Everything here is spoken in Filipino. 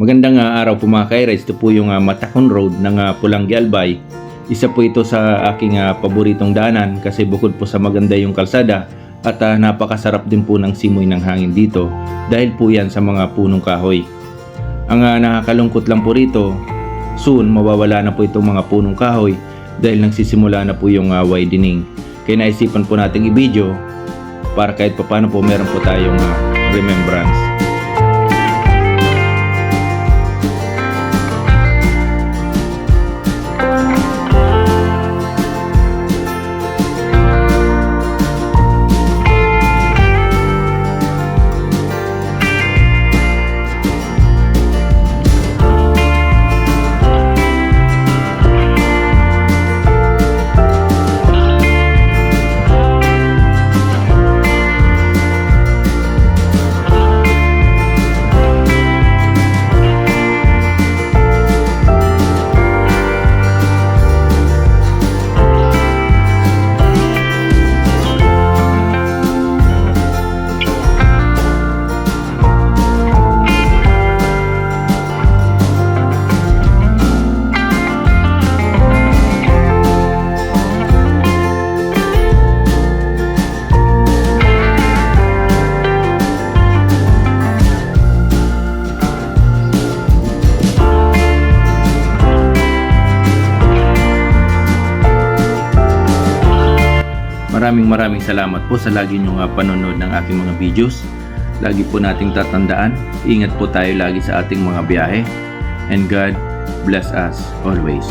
Magandang ah, araw po mga kairides. Ito po yung ah, Matakon Road ng uh, Pulangi Albay. Isa po ito sa aking ah, paboritong daanan kasi bukod po sa maganda yung kalsada at ah, napakasarap din po ng simoy ng hangin dito dahil po yan sa mga punong kahoy. Ang ah, nakakalungkot lang po rito, soon mawawala na po itong mga punong kahoy dahil nagsisimula na po yung ah, widening. Kaya naisipan po nating i-video para kahit papano po meron po tayong ah, remembrance. Maraming maraming salamat po sa lagi niyong uh, panonood ng aking mga videos. Lagi po nating tatandaan, ingat po tayo lagi sa ating mga biyahe. And God bless us always.